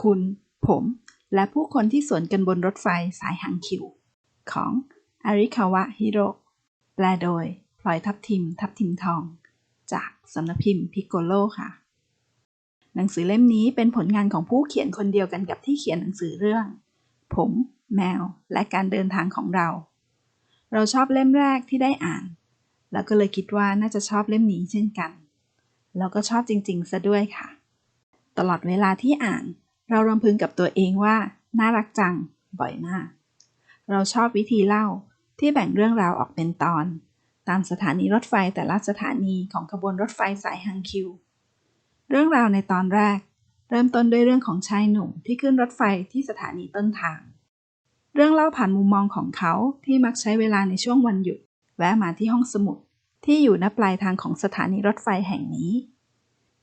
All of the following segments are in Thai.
คุณ ผม และผู้คนที่สวนกันบนรถไฟสายหางคิว ของอาริคาวะฮิโรแปลโดยพลอยทับทิม ทับทิมทอง จากสำนักพิมพ์พิกโกโลค่ะ หนังสือเล่มนี้เป็นผลงานของผู้เขียนคนเดียวกันกับที่เขียนหนังสือเรื่อง ผม แมว และการเดินทางของเรา เราชอบเล่มแรกที่ได้อ่าน แล้วก็เลยคิดว่าน่าจะชอบเล่มนี้เช่นกัน แล้วก็ชอบจริงๆซะด้วยค่ะ ตลอดเวลาที่อ่าน เรารำพึงกับตัวเองว่า น่ารักจัง บ่อยมาก เราชอบวิธีเล่าที่แบ่งเรื่องราวออกเป็นตอน ตามสถานีรถไฟแต่ละสถานีของขบวนรถไฟสายฮังคิว เรื่องราวในตอนแรก เริ่มต้นด้วยเรื่องของชายหนุ่มที่ขึ้นรถไฟที่สถานีต้นทาง เรื่องเล่าผ่านมุมมองของเขาที่มักใช้เวลาในช่วงวันหยุด แวะมาที่ห้องสมุดที่อยู่ณปลายทางของสถานีรถไฟแห่งนี้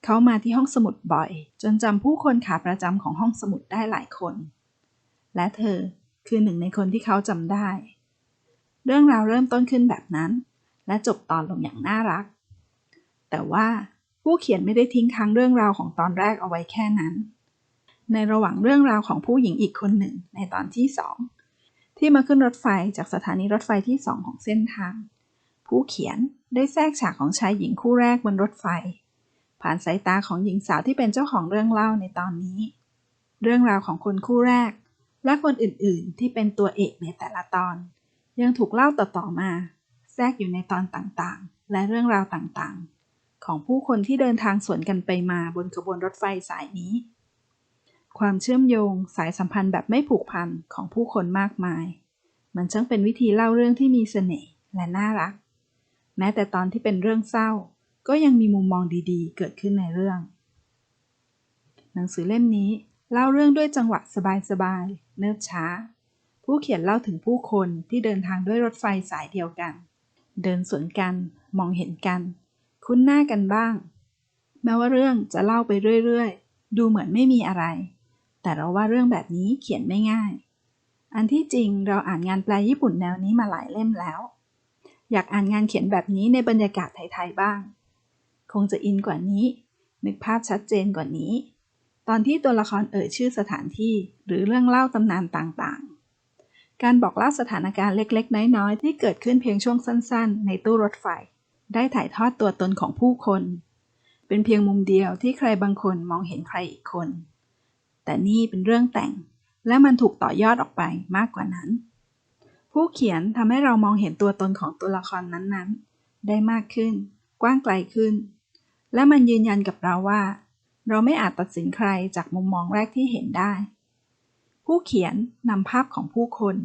เขามาที่ห้องสมุดบ่อย จนจำผู้คนขาประจำของห้องสมุดได้หลายคน และเธอคือหนึ่งในคนที่เขาจำได้ เรื่องราวเริ่มต้นขึ้นแบบนั้น และจบตอนลงอย่างน่ารัก แต่ว่าผู้เขียนไม่ได้ทิ้งค้างเรื่องราวของตอนแรกเอาไว้แค่นั้น ในระหว่างเรื่องราวของผู้หญิงอีกคนหนึ่งในตอนที่สองที่มาขึ้นรถไฟจากสถานีรถไฟที่สองของเส้นทาง ผู้เขียนได้แทรกฉากของชายหญิงคู่แรกบนรถไฟ ผ่านสายตาของหญิงสาวที่เป็นเจ้าของเรื่องเล่าในตอนนี้ เรื่องราวของคนคู่แรก และคนอื่นๆ ที่เป็นตัวเอกในแต่ละตอน ยังถูกเล่าต่อๆมา แทรกอยู่ในตอนต่างๆ และเรื่องราวต่างๆ ของผู้คนที่เดินทางสวนกันไปมาบนขบวนรถไฟสายนี้ ความเชื่อมโยงสายสัมพันธ์แบบไม่ผูกพันของผู้คนมากมาย มันช่างเป็นวิธีเล่าเรื่องที่มีเสน่ห์และน่ารัก แม้แต่ตอนที่เป็นเรื่องเศร้า ก็ยังมีมุมมองดีๆ เกิดขึ้นในเรื่อง หนังสือเล่มนี้เล่าเรื่องด้วยจังหวะสบายๆ เนิบช้า ผู้เขียนเล่าถึงผู้คนที่เดินทางด้วยรถไฟสายเดียวกัน เดินสวนกัน มองเห็นกัน คุ้นหน้ากันบ้าง แม้ว่าเรื่องจะเล่าไปเรื่อยๆ ดูเหมือนไม่มีอะไร แต่เราว่าเรื่องแบบนี้เขียนไม่ง่าย อันที่จริงเราอ่านงานแปลญี่ปุ่นแนวนี้มาหลายเล่มแล้ว อยากอ่านงานเขียนแบบนี้ในบรรยากาศไทยๆบ้าง งจะอินกว่านี้ นึกภาพชัดเจนกว่านี้ ตอนที่ตัวละครเอ่ยชื่อสถานที่หรือเรื่องเล่าตำนานต่างๆ การบอกเล่าสถานการณ์เล็กๆ น้อยๆ ที่เกิดขึ้นเพียงช่วงสั้นๆ ในตู้รถไฟ ได้ถ่ายทอดตัวตนของผู้คน เป็นเพียงมุมเดียวที่ใครบางคนมองเห็นใครอีกคน แต่นี่เป็นเรื่องแต่งและมันถูกต่อยอดออกไปมากกว่านั้น ผู้เขียนทำให้เรามองเห็นตัวตนของตัวละครนั้นๆ ได้มากขึ้น กว้างไกลขึ้น และมันยืนยันกับเราว่า เราไม่อาจตัดสินใครจากมุมมองแรกที่เห็นได้ ผู้เขียนนำภาพของผู้คน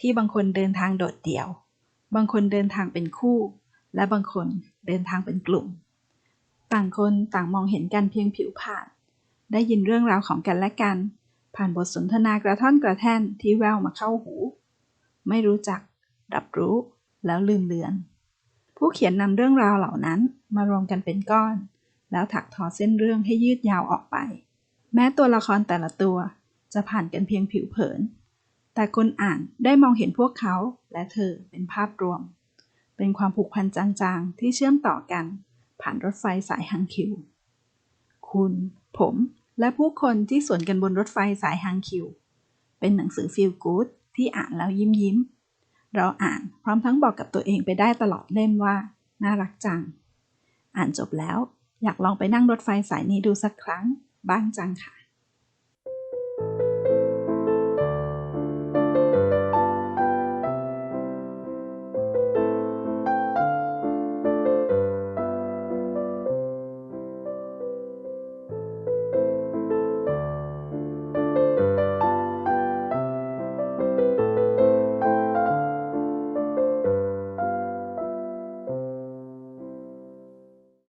ที่บางคนเดินทางโดดเดี่ยว บางคนเดินทางเป็นคู่ และบางคนเดินทางเป็นกลุ่ม ต่างคนต่างมองเห็นกันเพียงผิวผ่าน ได้ยินเรื่องราวของกันและกัน ผ่านบทสนทนากระท่อนกระแท่นที่แววมาเข้าหู ไม่รู้จัก รับรู้แล้วลืมเลือน ผู้เขียนนำเรื่องราวเหล่านั้นมารวมกันเป็นก้อน แล้วถักทอเส้นเรื่องให้ยืดยาวออกไป แม้ตัวละครแต่ละตัวจะผ่านกันเพียงผิวเผิน แต่คนอ่านได้มองเห็นพวกเขาและเธอเป็นภาพรวม เป็นความผูกพันจางๆ ที่เชื่อมต่อกัน ผ่านรถไฟสายฮังคิว คุณ ผม และผู้คนที่สวนกันบนรถไฟสายฮังคิว เป็นหนังสือฟีลกู๊ดที่อ่านแล้วยิ้มยิ้ม เราอ่านพร้อมทั้งบอกกับตัวเองไปได้ตลอดเล่มว่า น่ารักจัง อ่านจบแล้ว อยากลองไปนั่งรถไฟสายนี้ดูสักครั้งบ้างจังค่ะ